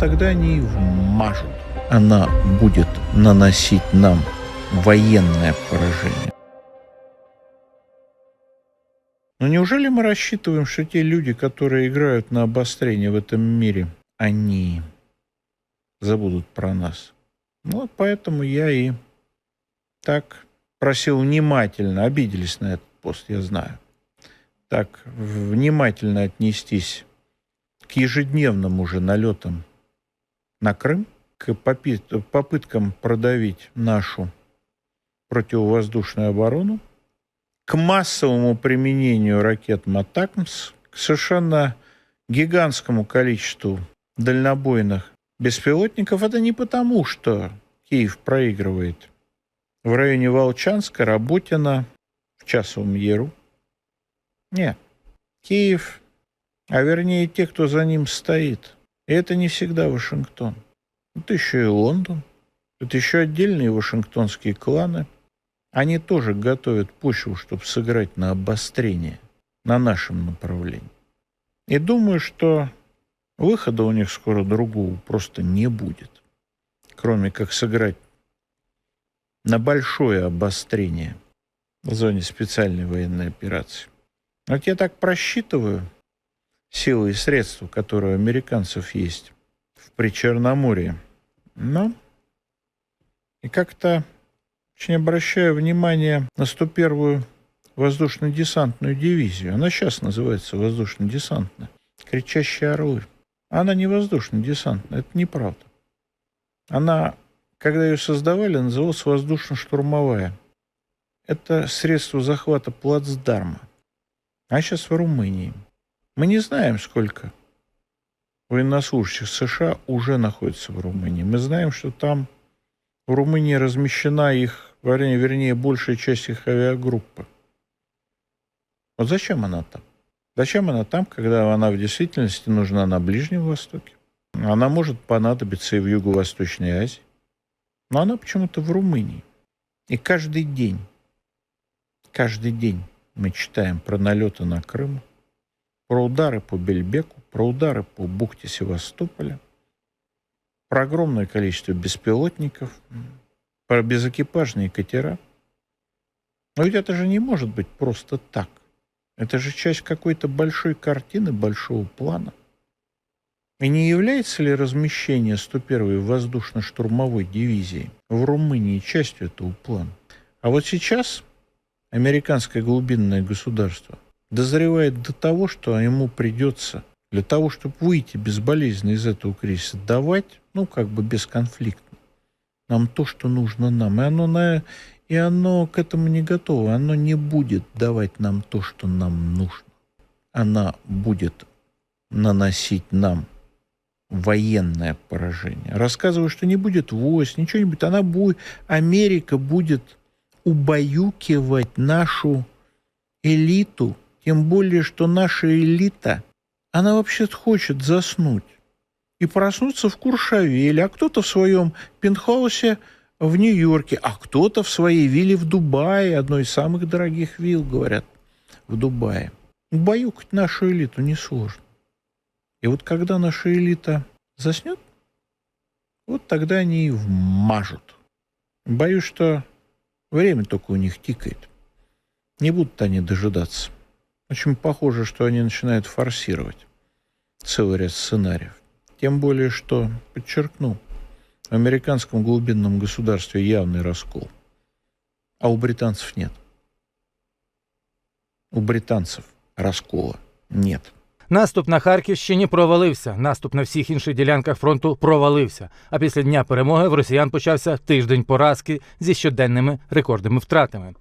тогда они и вмажут. Она будет наносить нам военное поражение. Но неужели мы рассчитываем, что те люди, которые играют на обострение в этом мире, они забудут про нас? Ну, вот поэтому я и так просил внимательно, обиделись на этот пост, я знаю, так внимательно отнестись к ежедневным уже налетам на Крым, к попыткам продавить нашу противовоздушную оборону, к массовому применению ракет «Матакмс», к совершенно гигантскому количеству дальнобойных беспилотников. Это не потому, что Киев проигрывает в районе Волчанска, Работина, в Часовом Яру. Нет. Киев, а вернее те, кто за ним стоит. И это не всегда Вашингтон. Это еще и Лондон. Это еще отдельные вашингтонские кланы. Они тоже готовят почву, чтобы сыграть на обострение на нашем направлении. И думаю, что выхода у них скоро другого просто не будет, кроме как сыграть на большое обострение в зоне специальной военной операции. Вот я так просчитываю силы и средства, которые у американцев есть в Причерноморье. Но и как-то очень обращаю внимание на 101-ю воздушно-десантную дивизию. Она сейчас называется воздушно-десантная. Кричащие орлы. Она не воздушно-десантная, это неправда. Она, когда ее создавали, называлась воздушно-штурмовая. Это средство захвата плацдарма. А сейчас в Румынии. Мы не знаем, сколько военнослужащих США уже находится в Румынии. Мы знаем, что там в Румынии размещена их, вернее, большая часть их авиагруппы. Вот зачем она там? Зачем она там, когда она в действительности нужна на Ближнем Востоке? Она может понадобиться и в Юго-Восточной Азии. Но она почему-то в Румынии. И каждый день, каждый день мы читаем про налеты на Крым, про удары по Бельбеку, про удары по бухте Севастополя, про огромное количество беспилотников, про безэкипажные катера. Но ведь это же не может быть просто так. Это же часть какой-то большой картины, большого плана. И не является ли размещение 101-й воздушно-штурмовой дивизии в Румынии частью этого плана? А вот сейчас американское глубинное государство дозревает до того, что ему придется для того, чтобы выйти безболезненно из этого кризиса, давать, ну, как бы бесконфликтно, нам то, что нужно нам. И оно, на, и оно к этому не готово. Оно не будет давать нам то, что нам нужно. Она будет наносить нам военное поражение. Рассказываю, что не будет войск, ничего не будет. Она будет, Америка будет убаюкивать нашу элиту, тем более, что наша элита, она вообще хочет заснуть и проснуться в Куршавеле, а кто-то в своем пентхаусе в Нью-Йорке, а кто-то в своей вилле в Дубае, одной из самых дорогих вилл, говорят, в Дубае. Убаюкать нашу элиту несложно. И вот когда наша элита заснет, вот тогда они и вмажут. Боюсь, что время только у них тикает. Не будут они дожидаться. Очень похоже, что они начинают форсировать целый ряд сценариев. Тем более, что, подчеркну, в американском глубинном государстве явный раскол. А у британцев нет. У британцев раскола нет. Наступ на Харківщині провалився. Наступ на всіх інших ділянках фронту провалився. А після дня перемоги в росіян почався тиждень поразки зі щоденними рекордними втратами.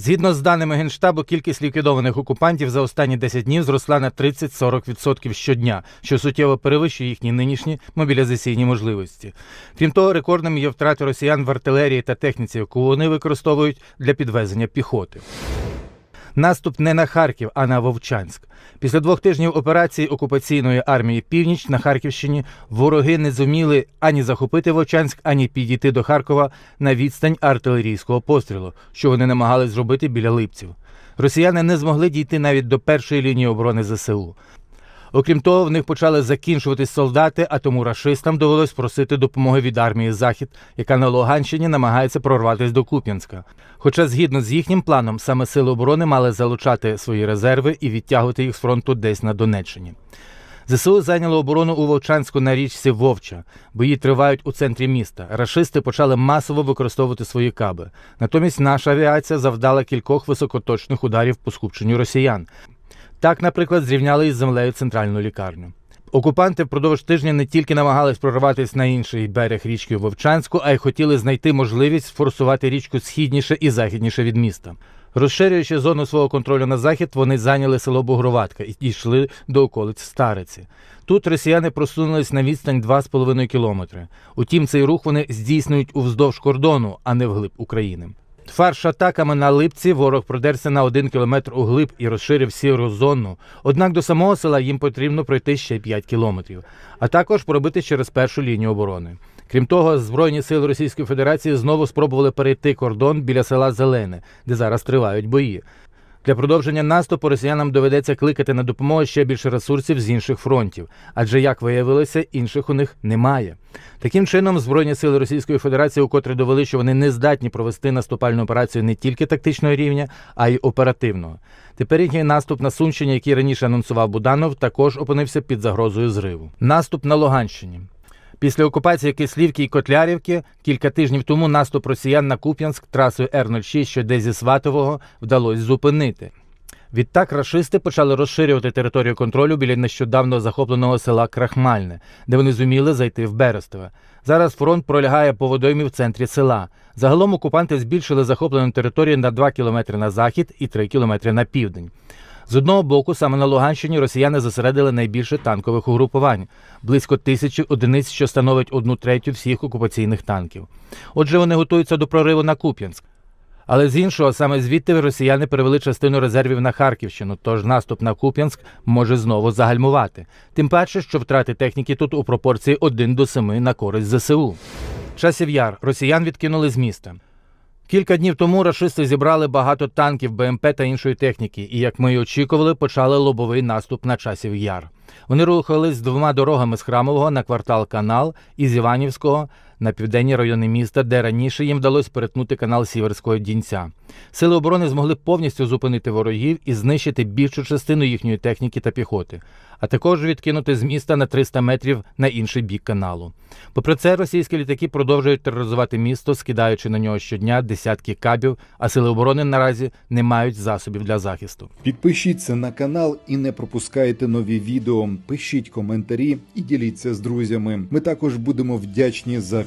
Згідно з даними Генштабу, кількість ліквідованих окупантів за останні 10 днів зросла на 30-40% щодня, що суттєво перевищує їхні нинішні мобілізаційні можливості. Крім того, рекордними є втрати росіян в артилерії та техніці, яку вони використовують для підвезення піхоти. Наступ не на Харків, а на Вовчанськ. Після двох тижнів операції окупаційної армії Північ на Харківщині вороги не зуміли ані захопити Вовчанськ, ані підійти до Харкова на відстань артилерійського пострілу, що вони намагались зробити біля липців. Росіяни не змогли дійти навіть до першої лінії оборони ЗСУ. Окрім того, в них почали закінчуватись солдати, а тому рашистам довелось просити допомоги від армії Захід, яка на Луганщині намагається прорватися до Куп'янська. Хоча, згідно з їхнім планом, саме сили оборони мали залучати свої резерви і відтягувати їх з фронту десь на Донеччині. ЗСУ зайняло оборону у Вовчанську на річці Вовча. Бої тривають у центрі міста. Рашисти почали масово використовувати свої каби. Натомість наша авіація завдала кількох високоточних ударів по скупченню росіян. Так, наприклад, зрівняли із землею центральну лікарню. Окупанти впродовж тижня не тільки намагались прорватися на інший берег річки Вовчанську, а й хотіли знайти можливість форсувати річку східніше і західніше від міста. Розширюючи зону свого контролю на захід, вони зайняли село Бугроватка і дійшли до околиць Стариці. Тут росіяни просунулись на відстань 2,5 кілометри. Утім, цей рух вони здійснюють уздовж кордону, а не вглиб України. Фарш атаками на липці ворог продерся на один кілометр углиб і розширив сіру зону. Однак до самого села їм потрібно пройти ще 5 кілометрів, а також пробити через першу лінію оборони. Крім того, Збройні сили Російської Федерації знову спробували перейти кордон біля села Зелене, де зараз тривають бої. Для продовження наступу росіянам доведеться кликати на допомогу ще більше ресурсів з інших фронтів, адже, як виявилося, інших у них немає. Таким чином, Збройні сили Російської Федерації укотре довели, що вони не здатні провести наступальну операцію не тільки тактичного рівня, а й оперативного. Тепер їхній наступ на Сумщині, який раніше анонсував Буданов, також опинився під загрозою зриву. Наступ на Луганщині. Після окупації Кислівки і Котлярівки кілька тижнів тому наступ росіян на Куп'янськ трасою Р-06, що йде зі Сватового, вдалося зупинити. Відтак рашисти почали розширювати територію контролю біля нещодавно захопленого села Крахмальне, де вони зуміли зайти в Берестове. Зараз фронт пролягає по водоймі в центрі села. Загалом окупанти збільшили захоплену територію на 2 кілометри на захід і 3 кілометри на південь. З одного боку, саме на Луганщині росіяни зосередили найбільше танкових угрупувань близько тисячі одиниць, що становить одну третю всіх окупаційних танків. Отже, вони готуються до прориву на Куп'янськ. Але з іншого, саме звідти росіяни перевели частину резервів на Харківщину, тож наступ на Куп'янськ може знову загальмувати. Тим паче, що втрати техніки тут у пропорції 1 до 7 на користь ЗСУ. Часів яр росіян відкинули з міста. Кілька днів тому рашисти зібрали багато танків, БМП та іншої техніки, і, як ми й очікували, почали лобовий наступ на часів яр. Вони рухались двома дорогами з Храмового на квартал Канал і з Іванівського на південні райони міста, де раніше їм вдалося перетнути канал Сіверського Дінця. Сили оборони змогли повністю зупинити ворогів і знищити більшу частину їхньої техніки та піхоти, а також відкинути з міста на 300 метрів на інший бік каналу. Попри це, російські літаки продовжують тероризувати місто, скидаючи на нього щодня десятки кабів, а сили оборони наразі не мають засобів для захисту. Підпишіться на канал і не пропускайте нові відео. Пишіть коментарі і діліться з друзями. Ми також будемо вдячні за